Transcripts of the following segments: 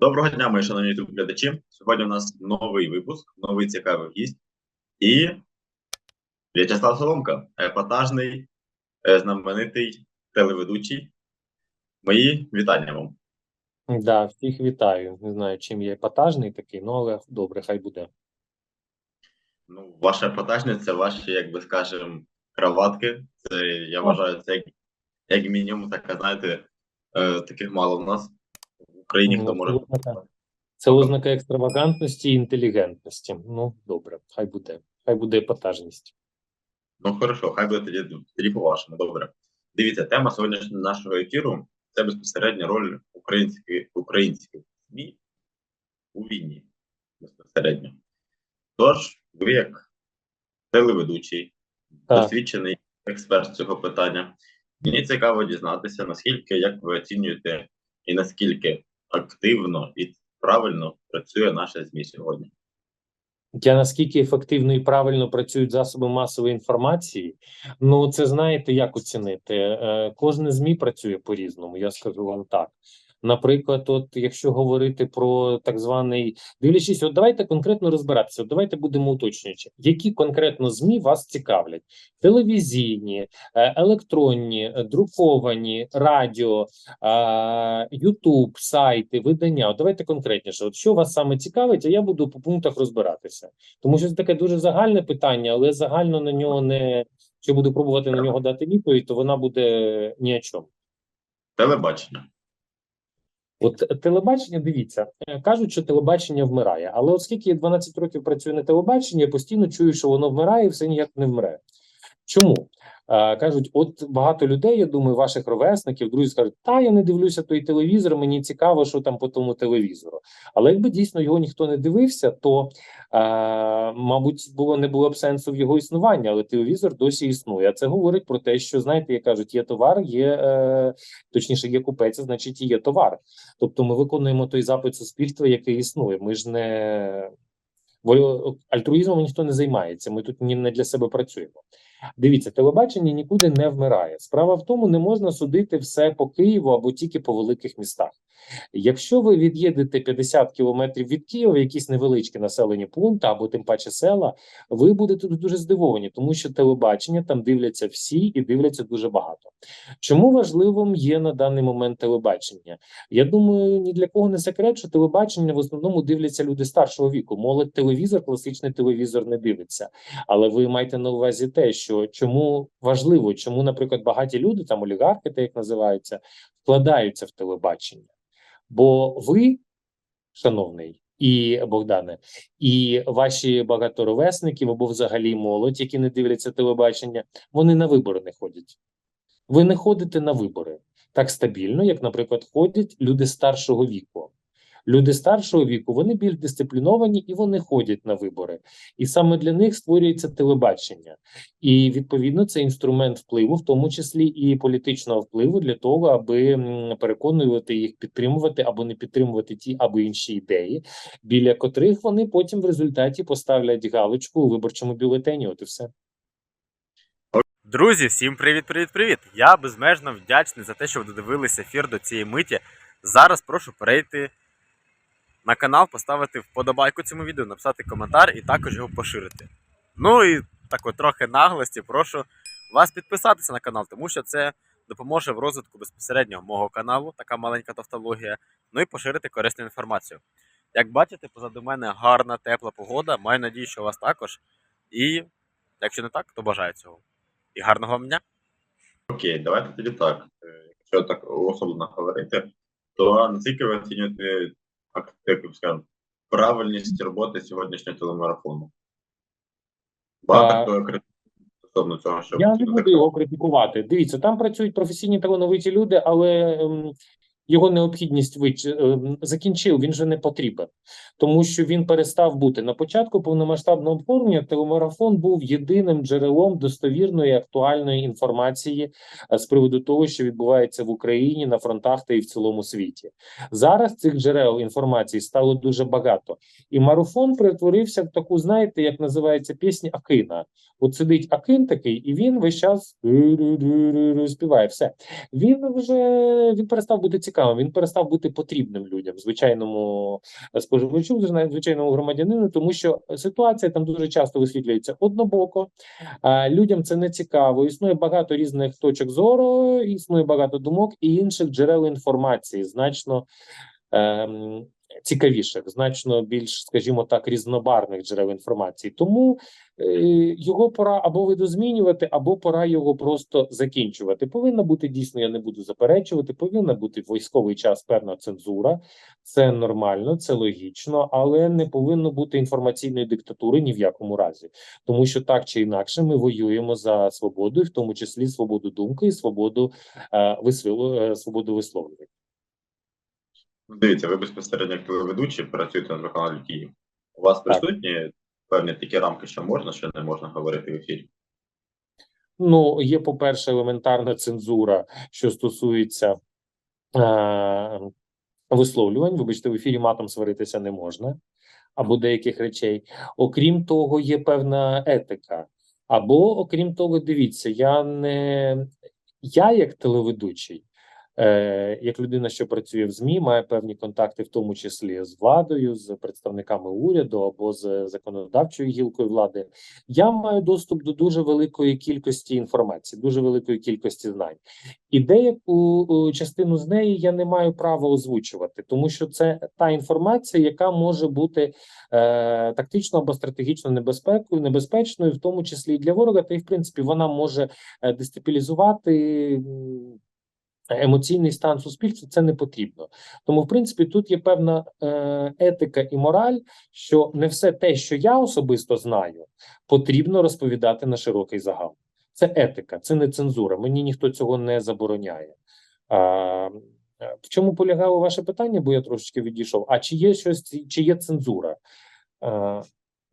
Доброго дня, мої шановні youtube глядачі. Сьогодні у нас новий випуск, новий цікавий гість. І В'ячеслав Соломка, епатажний, е, знаменитий телеведучий. Мої вітання вам. Да, всіх вітаю. Не знаю, чим я епатажний такий, ну але добре, хай буде. Ну, ваша епатажність це ваші, як би скажемо, краватки. Це я вважаю, це як, як мінімум, така, знаєте, е, таких мало в нас. Україні хто може. це ознака- екстравагантності і інтелігентності. Ну, добре, хай буде. Хай буде епатажність. Ну, хорошо, хай буде тоді, тоді по-вашому, добре. Дивіться, тема сьогоднішнього нашого ефіру це безпосередня роль українських українських ЗМІ у війні. Безпосередньо. Тож, ви як телеведучий, досвідчений експерт цього питання, мені цікаво дізнатися, наскільки як ви оцінюєте і наскільки активно і правильно працює наша ЗМІ сьогодні. Я наскільки ефективно і правильно працюють засоби масової інформації, ну це знаєте, як оцінити? Е, Кожне ЗМІ працює по-різному, я скажу вам так. Наприклад, от якщо говорити про так званий дивлячись, от давайте конкретно розбиратися. От давайте будемо уточнюючи, які конкретно ЗМІ вас цікавлять: телевізійні, е, електронні, е, друковані, радіо, Ютуб, сайти, видання. От давайте конкретніше. От що вас саме цікавить, а я буду по пунктах розбиратися. Тому що це таке дуже загальне питання, але загально на нього не що буду пробувати на нього дати відповідь, то вона буде ні о чому. Телебачення. От телебачення, дивіться, е, кажуть, що телебачення вмирає. Але оскільки я 12 років працюю на телебаченні, я постійно чую, що воно вмирає і все ніяк не вмре. Чому? Е, кажуть, от багато людей, я думаю, ваших ровесників, друзі скажуть, та я не дивлюся той телевізор, мені цікаво, що там по тому телевізору. Але якби дійсно його ніхто не дивився, то е, мабуть було не було б сенсу в його існуванні, але телевізор досі існує. А це говорить про те, що знаєте, як кажуть, є товар, є е, точніше, є купець, значить є товар. Тобто ми виконуємо той запит суспільства, який існує. Ми ж не Волю- альтруїзмом ніхто не займається. Ми тут ні не для себе працюємо. Дивіться, телебачення нікуди не вмирає. Справа в тому, не можна судити все по Києву або тільки по великих містах. Якщо ви від'їдете 50 кілометрів від Києва, якісь невеличкі населені пункти або тим паче села, ви будете дуже здивовані, тому що телебачення там дивляться всі і дивляться дуже багато. Чому важливим є на даний момент телебачення? Я думаю, ні для кого не секрет, що телебачення в основному дивляться люди старшого віку. Молодь телевізор, класичний телевізор не дивиться. Але ви маєте на увазі те, що чому важливо, чому, наприклад, багаті люди, там олігархи, те як називаються, вкладаються в телебачення. Бо ви, шановний і Богдане, і ваші багато ровесників або взагалі молодь, які не дивляться телебачення, вони на вибори не ходять. Ви не ходите на вибори так стабільно, як, наприклад, ходять люди старшого віку. Люди старшого віку вони більш дисципліновані і вони ходять на вибори. І саме для них створюється телебачення. І відповідно це інструмент впливу, в тому числі і політичного впливу, для того, аби переконувати їх підтримувати або не підтримувати ті або інші ідеї, біля котрих вони потім в результаті поставлять галочку у виборчому бюлетені. От і все. Друзі, всім привіт, привіт, привіт! Я безмежно вдячний за те, що ви додивилися ефір до цієї миті. Зараз прошу перейти на канал, поставити вподобайку цьому відео, написати коментар і також його поширити. Ну і так от трохи наглості, прошу вас підписатися на канал, тому що це допоможе в розвитку безпосередньо мого каналу, така маленька тавтологія, ну і поширити корисну інформацію. Як бачите, позаду мене гарна, тепла погода. Маю надію, що у вас також. І якщо не так, то бажаю цього. І гарного вам дня! Окей, давайте тоді так. Е, Якщо так особливо говорити, то наскільки ви оцінюєте як, скажемо, правильність роботи сьогоднішнього телемарафону? Багато хто критикує стосовно цього, що Я не буду його критикувати. Дивіться, там працюють професійні талановиті люди, але ем, його необхідність вич... ем, закінчив, він же не потрібен, тому що він перестав бути на початку повномасштабного вторгнення. Телемарафон був єдиним джерелом достовірної актуальної інформації е, з приводу того, що відбувається в Україні на фронтах та і в цілому світі. Зараз цих джерел інформації стало дуже багато, і марафон перетворився в таку, знаєте, як називається пісня Акина. От сидить Акин такий, і він весь час співає. Все він вже він перестав бути цікавим. Він перестав бути потрібним людям, звичайному споживачу, звичайному громадянину, тому що ситуація там дуже часто висвітлюється однобоко. Людям це не цікаво. Існує багато різних точок зору, існує багато думок і інших джерел інформації, значно ем, цікавіших, значно більш, скажімо так, різнобарних джерел інформації. Тому е, його пора або видозмінювати, або пора його просто закінчувати. Повинна бути дійсно, я не буду заперечувати. Повинна бути в військовий час певна цензура. Це нормально, це логічно, але не повинно бути інформаційної диктатури ні в якому разі, тому що так чи інакше ми воюємо за свободу, в тому числі свободу думки і свободу е, вислову, е, свободу висловлювання. Дивіться, ви безпосередньо як телеведучий працюєте на телеканалі Київ. У вас Так. присутні певні такі рамки, що можна, що не можна говорити в ефірі. Ну, є, по-перше, елементарна цензура, що стосується е, висловлювань. Вибачте, в ефірі матом сваритися не можна, або деяких речей. Окрім того, є певна етика. Або, окрім того, дивіться, я не я, як телеведучий, як людина, що працює в ЗМІ, має певні контакти, в тому числі з владою, з представниками уряду або з законодавчою гілкою влади. Я маю доступ до дуже великої кількості інформації, дуже великої кількості знань, і деяку частину з неї я не маю права озвучувати, тому що це та інформація, яка може бути е, тактично або стратегічно небезпекою, небезпечною, в тому числі і для ворога, та й в принципі вона може е, дестабілізувати. М, Емоційний стан суспільства це не потрібно, тому в принципі тут є певна е, етика і мораль, що не все те, що я особисто знаю, потрібно розповідати на широкий загал. Це етика, це не цензура. Мені ніхто цього не забороняє. А, е, в чому полягало ваше питання? Бо я трошечки відійшов. А чи є щось, чи є цензура? А,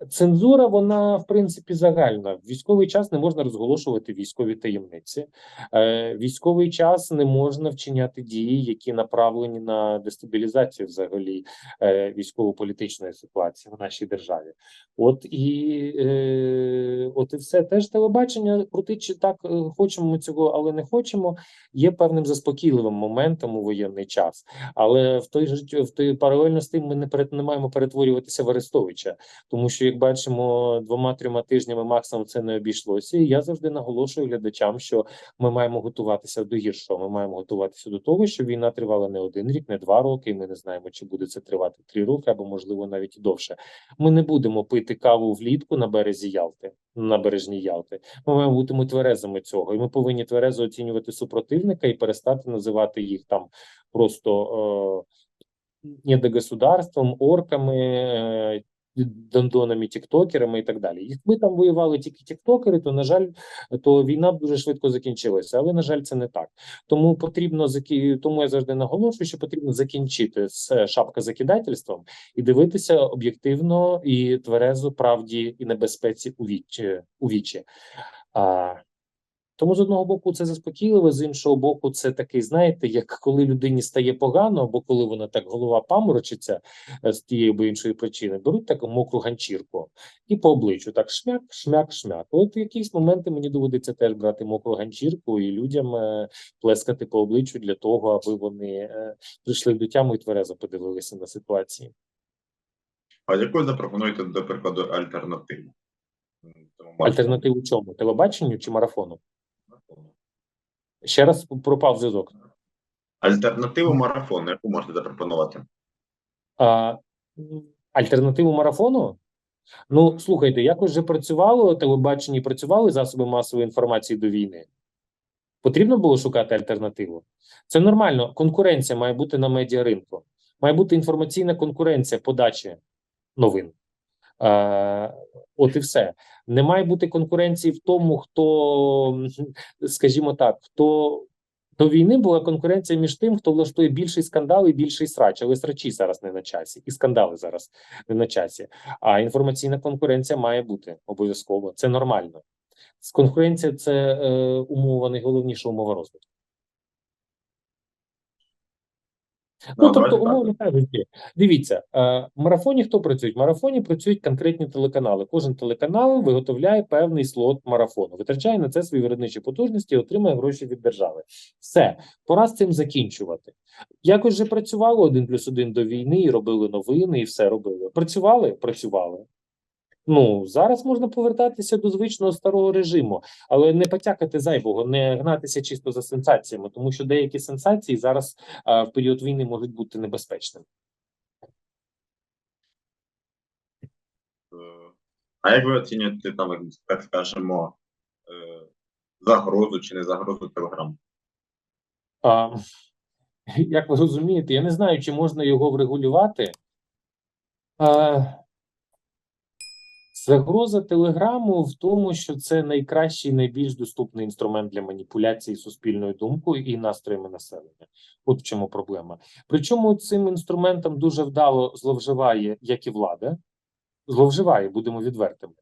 цензура, вона в принципі загальна. В військовий час не можна розголошувати військові таємниці. Е, військовий час не можна вчиняти дії, які направлені на дестабілізацію взагалі е, військово-політичної ситуації в нашій державі. От і е, от і все теж телебачення крутить чи так хочемо ми цього, але не хочемо. Є певним заспокійливим моментом у воєнний час. Але в той же в той паралельно з тим ми не перет, не маємо перетворюватися в Арестовича, тому що як бачимо, двома-трьома тижнями максимум це не обійшлося. І я завжди наголошую глядачам, що ми маємо готуватися до гіршого. Ми маємо готуватися до того, що війна тривала не один рік, не два роки. І ми не знаємо, чи буде це тривати три роки або можливо навіть і довше. Ми не будемо пити каву влітку на березі Ялти, на набережній Ялти. Ми маємо бути тверезими цього, і ми повинні тверезо оцінювати супротивника і перестати називати їх там просто е, недогосударством, орками. Е, Дондонами, тіктокерами і так далі. Якби там воювали тільки тіктокери, то на жаль, то війна б дуже швидко закінчилася. Але на жаль, це не так. Тому потрібно тому я завжди наголошую, що потрібно закінчити з шапка закидательством і дивитися об'єктивно і тверезо правді і небезпеці у вічі. Тому з одного боку це заспокійливо, з іншого боку, це такий, знаєте, як коли людині стає погано, або коли вона так голова паморочиться е, з тієї або іншої причини, беруть таку мокру ганчірку і по обличчю так шмяк, шмяк, шмяк. От в якісь моменти мені доводиться теж брати мокру ганчірку і людям е, плескати по обличчю для того, аби вони е, прийшли до тяму і тверезо подивилися на ситуації. А ви запропонуєте, до прикладу, альтернативу? Альтернативу чому? Телебаченню чи марафону? Ще раз пропав зв'язок. Альтернативу марафону, яку можете запропонувати? А, альтернативу марафону? Ну, слухайте, якось вже працювало телебачення, працювали засоби масової інформації до війни. Потрібно було шукати альтернативу. Це нормально. Конкуренція має бути на медіаринку. Має бути інформаційна конкуренція подачі новин. От і все. Не має бути конкуренції в тому, хто, скажімо так, хто до війни була конкуренція між тим, хто влаштує більший скандал і більший срач, але срачі зараз не на часі, і скандали зараз не на часі. А інформаційна конкуренція має бути обов'язково. Це нормально. Конкуренція це е, умова, найголовніша умова розвитку. Ну, тобто, умовно кажучи, дивіться, е, в марафоні хто працює? В марафоні працюють конкретні телеканали. Кожен телеканал виготовляє певний слот марафону, витрачає на це свої виробничі потужності і отримує гроші від держави. Все, пора з цим закінчувати. Якось же працювало один плюс один до війни, і робили новини, і все робили. Працювали? Працювали. Ну, зараз можна повертатися до звичного старого режиму, але не потякати зайвого, не гнатися чисто за сенсаціями, тому що деякі сенсації зараз а, в період війни можуть бути небезпечними. А як ви оцінюєте там, як- так скажемо, е, загрозу чи не загрозу Телеграм? А, як ви розумієте, я не знаю, чи можна його врегулювати. А, загроза Телеграму в тому, що це найкращий, найбільш доступний інструмент для маніпуляції суспільною думкою і настроями населення. От в чому проблема. Причому цим інструментом дуже вдало зловживає як і влада, зловживає, будемо відвертими.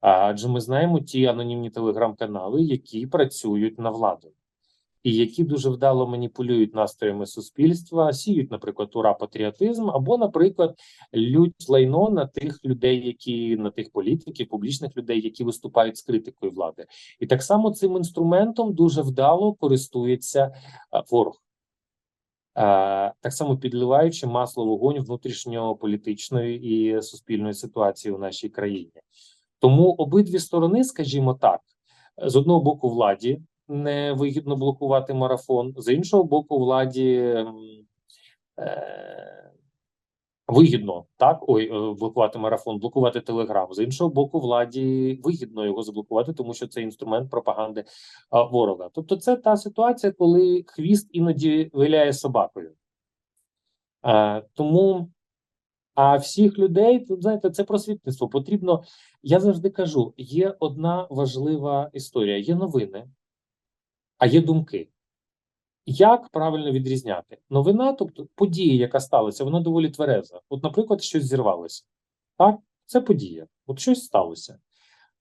Адже ми знаємо ті анонімні телеграм-канали, які працюють на владу, і які дуже вдало маніпулюють настроями суспільства, сіють, наприклад, ура патріотизм, або, наприклад, лють лайно на тих людей, які на тих політиків, публічних людей, які виступають з критикою влади. І так само цим інструментом дуже вдало користується ворог. Так само підливаючи масло вогонь внутрішньополітичної і суспільної ситуації у нашій країні. Тому обидві сторони, скажімо так, з одного боку, владі невигідно блокувати марафон, з іншого боку, владі е, вигідно так ой, е, блокувати марафон, блокувати телеграм. З іншого боку, владі вигідно його заблокувати, тому що це інструмент пропаганди а, ворога. Тобто, це та ситуація, коли хвіст іноді виляє собакою. Е, тому а всіх людей, тут знаєте, це просвітництво. Потрібно. Я завжди кажу: є одна важлива історія: є новини, а є думки. Як правильно відрізняти? Новина, тобто подія, яка сталася, вона доволі твереза. От, наприклад, щось зірвалося. Так, це подія. От щось сталося.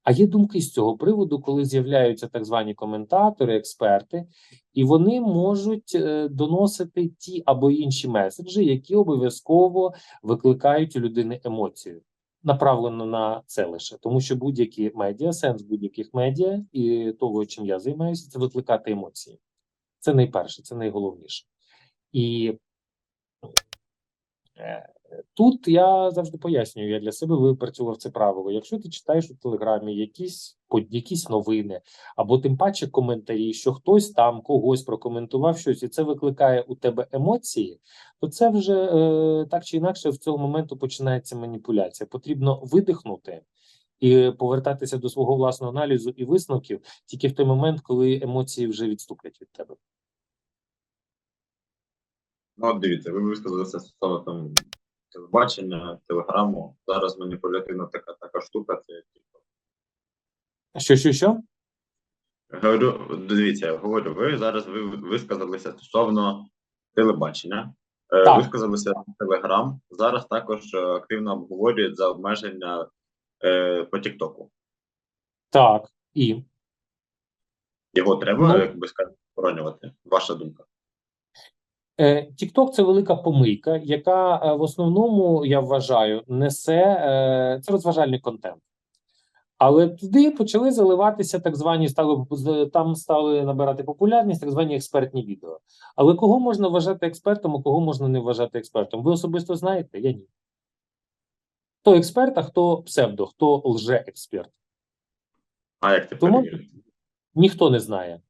А є думки з цього приводу, коли з'являються так звані коментатори, експерти, і вони можуть е, доносити ті або інші меседжі, які обов'язково викликають у людини емоцію. Направлено на це лише, тому що будь-які медіа, сенс будь-яких медіа і того, чим я займаюся, це викликати емоції. Це найперше, це найголовніше. І е, тут я завжди пояснюю, я для себе випрацював це правило. Якщо ти читаєш у Телеграмі якісь, якісь новини, або тим паче коментарі, що хтось там когось прокоментував щось, і це викликає у тебе емоції, то це вже е, так чи інакше в цього моменту починається маніпуляція. Потрібно видихнути. І повертатися до свого власного аналізу і висновків тільки в той момент, коли емоції вже відступлять від тебе. Ну, от дивіться, ви висказалися стосовно там телебачення, телеграму. Зараз маніпулятивна така така штука. Це TikTok. Що, що, що? говорю, дивіться, я говорю, ви зараз ви висказалися стосовно телебачення. Е, Так. Висказалися Телеграм. Зараз також е, активно обговорюють за обмеження е, по Тіктоку. Так, і Його треба, Ну. як би сказати, оборонювати. Ваша думка. Е, TikTok – це велика помийка, яка е, в основному я вважаю несе е, це розважальний контент. Але туди почали заливатися так звані стали там стали набирати популярність, так звані експертні відео. Але кого можна вважати експертом, а кого можна не вважати експертом? Ви особисто знаєте? Я ні. Хто експерт, а хто псевдо, хто лже-експерт? А як це Тому- перевірити? Ніхто не знає.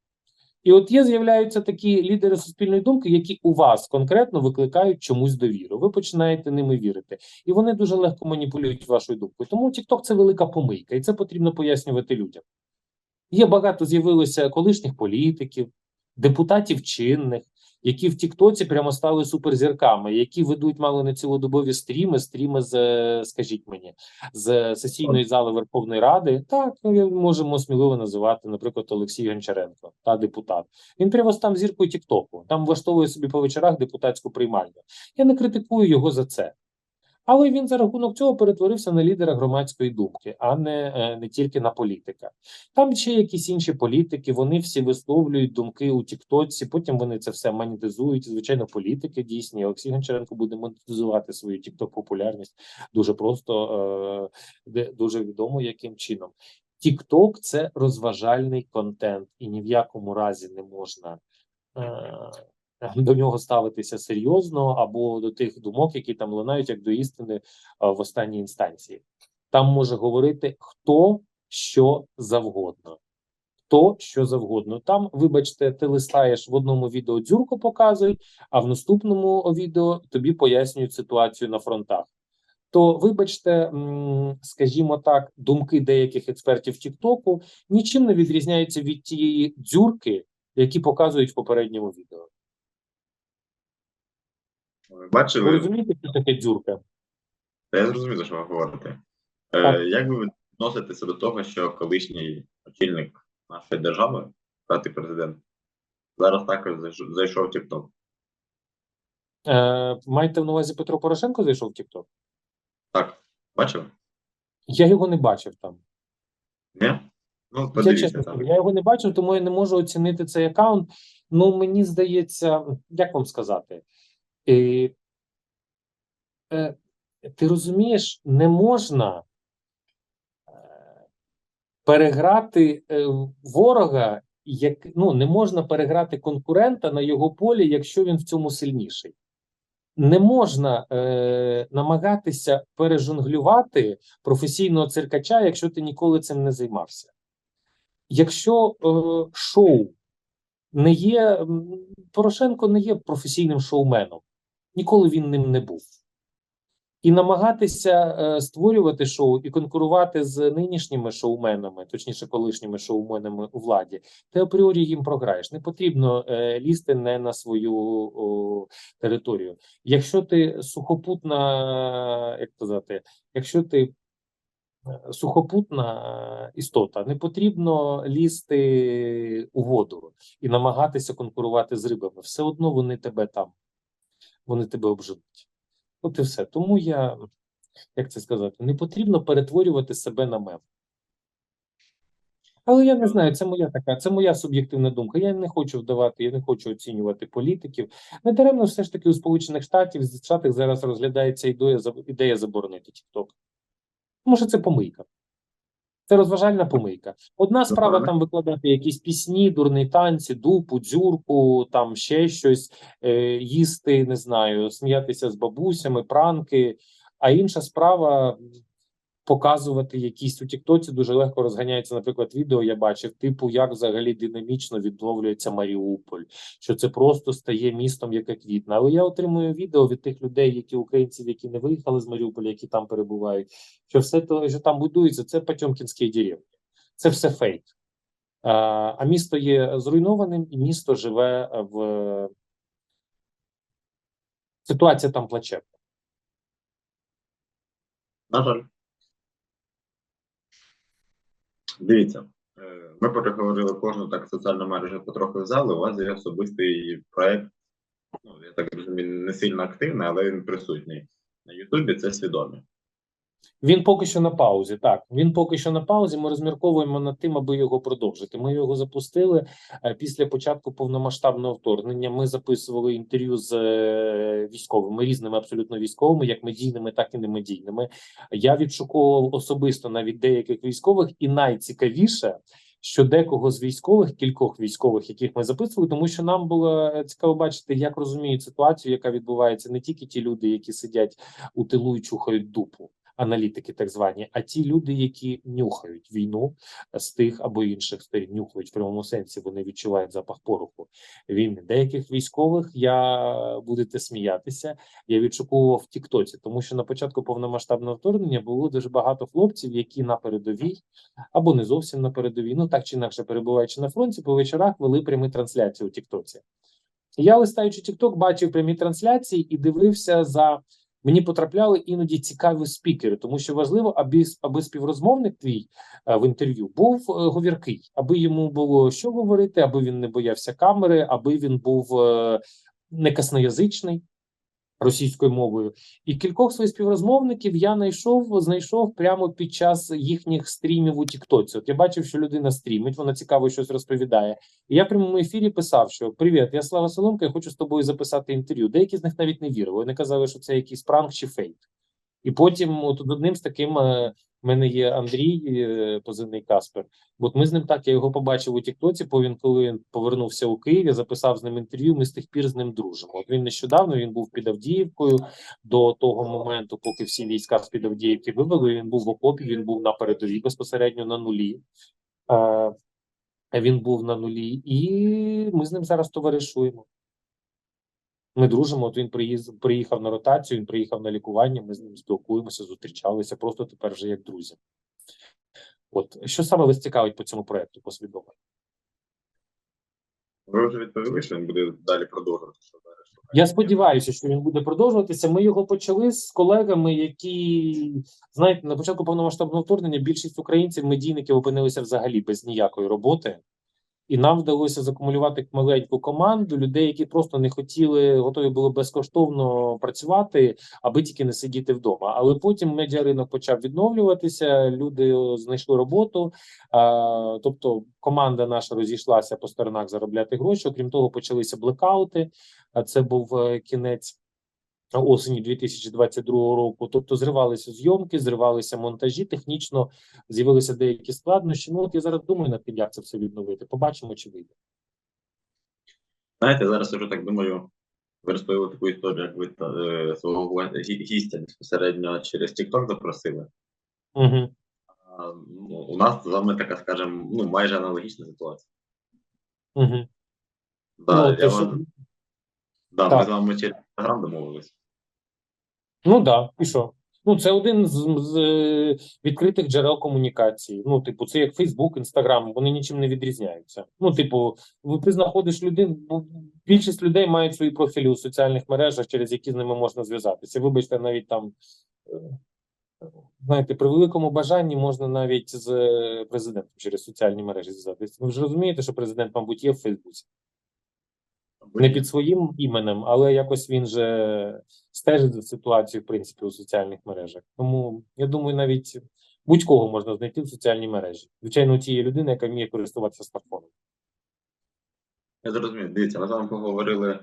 І от є з'являються такі лідери суспільної думки, які у вас конкретно викликають чомусь довіру. Ви починаєте ними вірити, і вони дуже легко маніпулюють вашою думкою. Тому TikTok – це велика помийка, і це потрібно пояснювати людям. Є багато з'явилося колишніх політиків, депутатів чинних, які в Тіктоці прямо стали суперзірками, які ведуть мало не цілодобові стріми, стріми з, скажіть мені, з сесійної зали Верховної Ради. Так, ми можемо сміливо називати, наприклад, Олексій Гончаренко, та депутат. Він прямо там зіркою Тіктоку, там влаштовує собі по вечорах депутатську приймальню. Я не критикую його за це. Але він за рахунок цього перетворився на лідера громадської думки, а не, е, не тільки на політика. Там ще якісь інші політики, вони всі висловлюють думки у Тіктоці, потім вони це все монетизують. І, Звичайно, політики дійсні. Олексій Гончаренко буде монетизувати свою тікток популярність дуже просто, е, де дуже відомо яким чином. Тікток це розважальний контент, і ні в якому разі не можна е, до нього ставитися серйозно або до тих думок, які там лунають, як до істини е, в останній інстанції. Там може говорити хто що завгодно. Хто що завгодно. Там, вибачте, ти листаєш в одному відео дзюрку показують, а в наступному відео тобі пояснюють ситуацію на фронтах. То, вибачте, скажімо так, думки деяких експертів Тіктоку нічим не відрізняються від тієї дзюрки, які показують в попередньому відео. Ви Ви розумієте, що таке дзюрка? Та я зрозумів, за що ви говорите. Так. Е, як ви відноситеся до того, що колишній очільник нашої держави, п'ятий президент, зараз також зайш- зайшов в TikTok? Е, маєте на увазі Петро Порошенко зайшов в Тікток? Так, бачив? Я його не бачив там. Ні? Ну, Я подивіться чесно там. скажу, я його не бачив, тому я не можу оцінити цей аккаунт. Ну, мені здається, як вам сказати, е, е, ти розумієш, не можна е, переграти е, ворога, як ну не можна переграти конкурента на його полі, якщо він в цьому сильніший. Не можна е, намагатися пережонглювати професійного циркача, якщо ти ніколи цим не займався. Якщо е, шоу не є Порошенко не є професійним шоуменом, ніколи він ним не був. І намагатися е, створювати шоу і конкурувати з нинішніми шоуменами, точніше, колишніми шоуменами у владі, ти апріорі їм програєш. Не потрібно е, лізти не на свою о, територію. Якщо ти сухопутна, як казати, якщо ти е, сухопутна е, істота, не потрібно лізти у воду і намагатися конкурувати з рибами. Все одно вони тебе там, вони тебе обженуть. От і все. Тому я, як це сказати, не потрібно перетворювати себе на мем. Але я не знаю, це моя така, це моя суб'єктивна думка. Я не хочу вдавати, я не хочу оцінювати політиків. Не даремно все ж таки у Сполучених Штатів Штатах зараз розглядається ідея, ідея заборонити TikTok. Що це помийка. Це розважальна помийка. Одна справа там викладати якісь пісні, дурні танці, дупу, дзюрку, там ще щось, е, їсти, не знаю, сміятися з бабусями, пранки. А інша справа показувати якісь у Тіктоці дуже легко розганяється. Наприклад, відео я бачив, типу, як взагалі динамічно відновлюється Маріуполь, що це просто стає містом, яке квітне. Але я отримую відео від тих людей, які українців, які не виїхали з Маріуполя, які там перебувають, що все то, що там будується, це Потьомкінські деревні. Це все фейк. А місто є зруйнованим, і місто живе в ситуація там плачевна. На жаль. Дивіться, е, ми переговорили кожну так соціальну мережу потроху взяли. У вас є особистий проект. Ну, я так розумію, не сильно активний, але він присутній. На Ютубі це свідомі. Він поки що на паузі. Так, він поки що на паузі. Ми розмірковуємо над тим, аби його продовжити. Ми його запустили е, після початку повномасштабного вторгнення. Ми записували інтерв'ю з е, військовими різними абсолютно військовими, як медійними, так і немедійними. Я відшуковував особисто навіть деяких військових, і найцікавіше. Що декого з військових, кількох військових, яких ми записували, тому що нам було е, цікаво бачити, як розуміють ситуацію, яка відбувається не тільки ті люди, які сидять у тилу і чухають дупу, аналітики, так звані, а ті люди, які нюхають війну з тих або інших сторін, нюхають в прямому сенсі, вони відчувають запах пороху війни. Деяких військових я будете сміятися. Я відшуковував в Тіктоці, тому що на початку повномасштабного вторгнення було дуже багато хлопців, які на передовій або не зовсім на передовій, ну так чи інакше перебуваючи на фронті, по вечорах вели прямі трансляції у Тіктоці. Я листаючи Тікток, бачив прямі трансляції і дивився за мені потрапляли іноді цікаві спікери, тому що важливо, аби, аби співрозмовник твій е, в інтерв'ю був е, говіркий, аби йому було що говорити, аби він не боявся камери, аби він був е, не косноязичний. Російською мовою. І кількох своїх співрозмовників я знайшов, знайшов прямо під час їхніх стрімів у Тіктоці. От я бачив, що людина стрімить, вона цікаво щось розповідає. І я в прямому ефірі писав, що привіт, я Слава Соломка, я хочу з тобою записати інтерв'ю. Деякі з них навіть не вірили. Вони казали, що це якийсь пранк чи фейк. І потім, от одним з таким, е, мене є Андрій, е, позивний Каспер. От ми з ним так, я його побачив у Тіктоці, бо він коли він повернувся у Київ, я записав з ним інтерв'ю. Ми з тих пір з ним дружимо. От він нещодавно він був під Авдіївкою до того моменту, поки всі війська з під Авдіївки вивели. Він був в окопі, він був на передовій безпосередньо на нулі. Е, він був на нулі, і ми з ним зараз товаришуємо. Ми дружимо. От він приїзд, приїхав на ротацію, він приїхав на лікування. Ми з ним спілкуємося, зустрічалися просто тепер вже як друзі. От що саме вас цікавить по цьому проекту послідовно? Ви вже відповіли, що він буде далі продовжувати. що далі шукає? Я сподіваюся, що він буде продовжуватися. Ми його почали з колегами, які знаєте, на початку повномасштабного вторгнення більшість українців, медійників опинилися взагалі без ніякої роботи. І нам вдалося закумулювати маленьку команду людей, які просто не хотіли, готові були безкоштовно працювати, аби тільки не сидіти вдома. Але потім медіаринок почав відновлюватися. Люди знайшли роботу. А, тобто, команда наша розійшлася по сторонах заробляти гроші. Окрім того, почалися блекаути. А це був е, кінець осені 2022 року. Тобто, зривалися зйомки, зривалися монтажі. Технічно з'явилися деякі складнощі. Ну от я зараз думаю над тим, як це все відновити. Побачимо, чи вийде. Знаєте, зараз я вже так думаю, ви розповіли таку історію, як ви е, свого го- гі- гістя безпосередньо через TikTok запросили. Угу. А, ну, у нас з вами така, скажімо, ну, майже аналогічна ситуація. Угу. Да, ну, я те, що... вам, да, ми з вами через Instagram домовились. ну да, і що? Ну, це один з, з е, відкритих джерел комунікації. Ну, типу, це як Facebook, Instagram, вони нічим не відрізняються. Ну, типу, ви- ти знаходиш людину, більшість людей мають свої профілі у соціальних мережах, через які з ними можна зв'язатися. Вибачте, навіть там, е, знаєте, при великому бажанні можна навіть з е, президентом через соціальні мережі зв'язатися. Ви ж розумієте, що президент, мабуть, є в Фейсбуці. Не під своїм іменем, але якось він же стежить за ситуацією, в принципі, у соціальних мережах. Тому я думаю, навіть будь-кого можна знайти в соціальній мережі. Звичайно, тієї людини, яка вміє користуватися смартфоном. Я зрозумів. Дивіться, ми з вами поговорили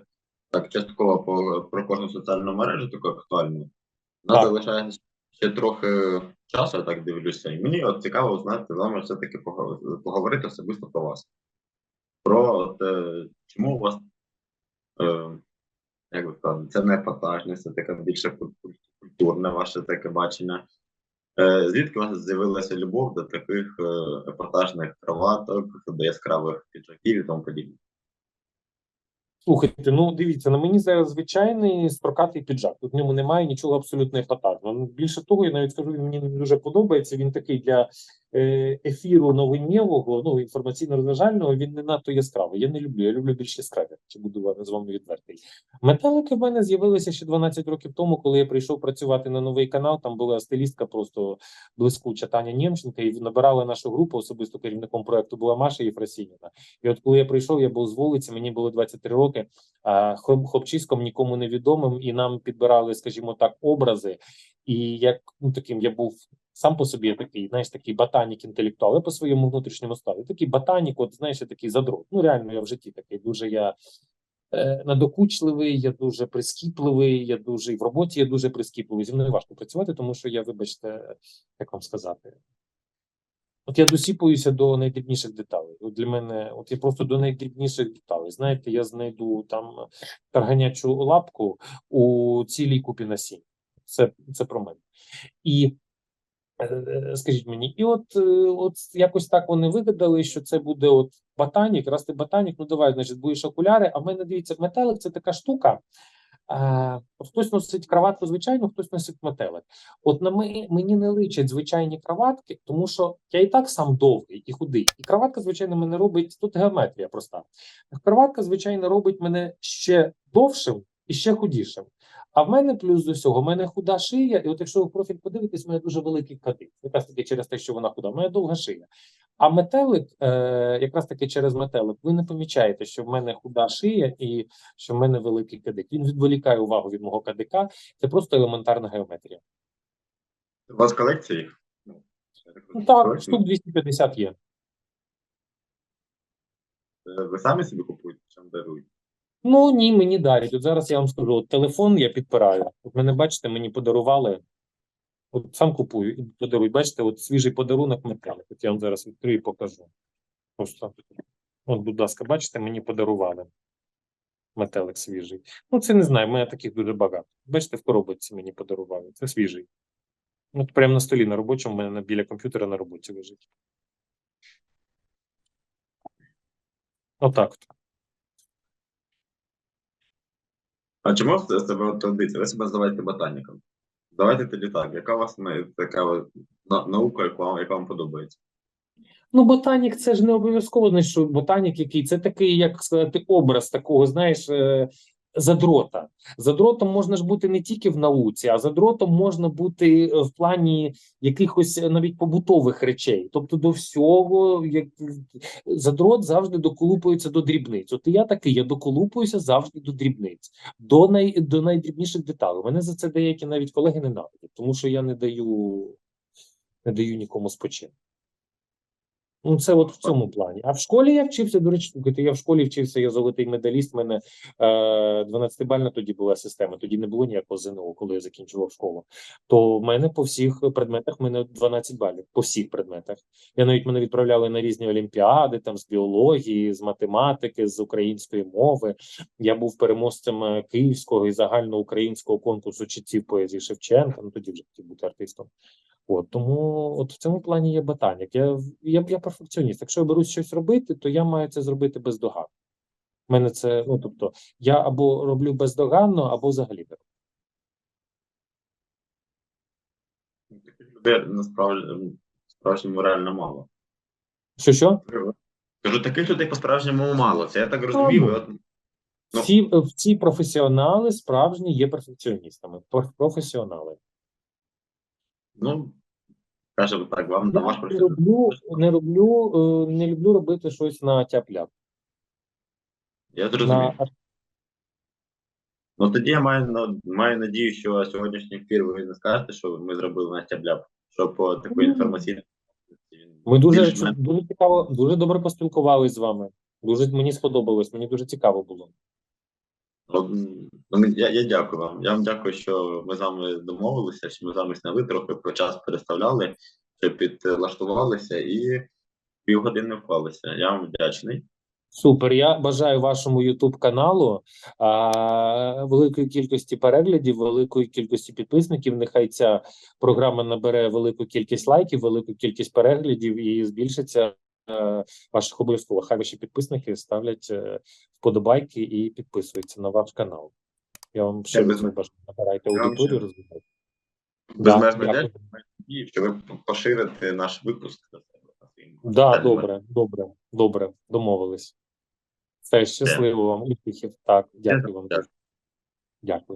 так частково по, про кожну соціальну мережу, таку актуальну. Нас Так. залишається ще трохи часу, я так дивлюся. І мені от цікаво знати з вами все-таки поговорити особисто про вас. Про от, е, чому у вас як би сказати, це не епатажність, це таке більше культурне ваше таке бачення. Е, звідки у вас з'явилася любов до таких е, епатажних кроваток, до яскравих піджаків і тому подібне? Слухайте, ну дивіться, на мені зараз звичайний строкатий піджак. Тут в ньому немає нічого абсолютно епатажного. Ну, Більше того, я навіть скажу, він мені не дуже подобається. Він такий для е, ефіру новинєвого, ну інформаційно-розважального, він не надто яскравий. Я не люблю. Я люблю більш яскраві, чи буду з вами відвертий. Метелики в мене з'явилися ще 12 років тому, коли я прийшов працювати на новий канал. Там була стилістка просто блискуча Таня Нємченка, і набирала нашу групу. Особисто керівником проекту була Маша Єфросініна. І от коли я прийшов, я був з вулиці, мені було 23 роки. Хлоп- хлопчиськом нікому не відомим, і нам підбирали, скажімо так, образи. І як ну таким я був сам по собі такий, знаєш, такий ботанік інтелектуал, я по своєму внутрішньому стану. Такий ботанік, от знаєш, я такий задрот. Ну реально, я в житті такий дуже я. е, Надокучливий, я дуже прискіпливий, я дуже і в роботі я дуже прискіпливий. Зі мною важко працювати, тому що я, вибачте, як вам сказати, От я досіпуюся до найдрібніших деталей. Для мене, от я просто до найдрібніших деталей. Знаєте, я знайду там тарганячу лапку у цілій купі насінь. Це, це про мене. І е, скажіть мені, і от, е, от якось так вони вигадали, що це буде от ботанік. Раз ти ботанік, ну давай, значить, будеш окуляри. А в мене дивіться, метелик це така штука. От хтось носить краватку звичайну, хтось носить метелик. От на мені, мені не личать звичайні краватки, тому що я і так сам довгий і худий. І краватка, звичайно, мене робить тут геометрія проста. Краватка, звичайно, робить мене ще довшим і ще худішим. А в мене плюс до всього, в мене худа шия, і от якщо ви в профіль подивитесь, в мене дуже великий кадик. Якраз таки через те, що вона худа, в мене довга шия. А метелик, е, якраз таки через метелик, ви не помічаєте, що в мене худа шия і що в мене великий кадик. Він відволікає увагу від мого кадика. Це просто елементарна геометрія. У вас колекція їх? Ну, так штук 250 є. Е, Ви самі собі купуєте, чи вам дарують? Ну ні, мені дарять. От зараз я вам скажу: от телефон я підпираю. От мене бачите, мені подарували. От сам купую і подарують. Бачите, от свіжий подарунок метелик. От я вам зараз відкрию і покажу. Так. От, будь ласка, бачите, мені подарували метелик свіжий. Ну, це не знаю, мене таких дуже багато. Бачите, в коробочці мені подарували. Це свіжий. От прямо на столі на робочому, в мене біля комп'ютера на роботі лежить. Отак. от. А чому в себе традицію? Ви себе називаєте ботаніком? Давайте тоді так. Яка у вас на- така на- наука, яка вам, яка вам подобається? Ну, ботанік це ж не обов'язково, знаєш, ботанік який це такий, як сказати, образ такого, знаєш, е, задрота. Задротом можна ж бути не тільки в науці, а задротом можна бути е, в плані якихось е, навіть побутових речей. Тобто до всього, як задрот завжди доколупується до дрібниць. От і я такий, я доколупуюся завжди до дрібниць, до най до найдрібніших деталей. Мене за це деякі навіть колеги ненавидять, тому що я не даю, не даю нікому спочинку. Ну, це от в цьому плані. А в школі я вчився, до речі, слухайте, я в школі вчився, я золотий медаліст. в мене е, 12-бальна тоді була система. Тоді не було ніякого ЗНО, коли я закінчував школу. То в мене по всіх предметах в мене 12 балів. По всіх предметах. Я навіть мене відправляли на різні олімпіади, там з біології, з математики, з української мови. Я був переможцем е, київського і загальноукраїнського конкурсу читців поезії Шевченка. Ну тоді вже хотів бути артистом. От тому, от в цьому плані є ботанік. Я, я, я перфекціоніст. Якщо я берусь щось робити, то я маю це зробити бездоганно. У мене це, ну тобто, я або роблю бездоганно, або взагалі не роблю. Таких людей насправді справжньому реально мало. Що що? Кажу, таких людей по-справжньому мало. Це я так розумію. От, Ну. Всі, всі професіонали справжні є перфекціоністами. Професіонали. Ну, скажімо так, вам на ваш не професіонал. роблю, не роблю, е, не люблю робити щось на тяп-ляп. Я зрозумів. На Ну тоді я маю, на- маю надію, що сьогоднішній ефір ви не скажете, що ми зробили Настя Бляп, що по такої Ну. інформаційної. Ми дуже, дуже цікаво, дуже добре поспілкувалися з вами. Дуже мені сподобалось, мені дуже цікаво було. От, ну, Я, я дякую вам. Я вам дякую, що ми з вами домовилися, що ми з вами зняли трохи про час переставляли, що підлаштувалися і півгодини вклалися. Я вам вдячний. Супер. Я бажаю вашому YouTube каналу а, великої кількості переглядів, великої кількості підписників. Нехай ця програма набере велику кількість лайків, велику кількість переглядів і збільшиться ваших обов'язково. Хай ваші підписники ставлять е, вподобайки і підписуються на ваш канал. Я вам ще раз бажаю набирайте аудиторію, розвивайте. Безмежно дякую. дякую, і що ви поширите наш випуск до себе. Да, каналі. добре, добре, добре, домовились. Все, щасливо вам, успіхів. Так, дякую вам. Дякую.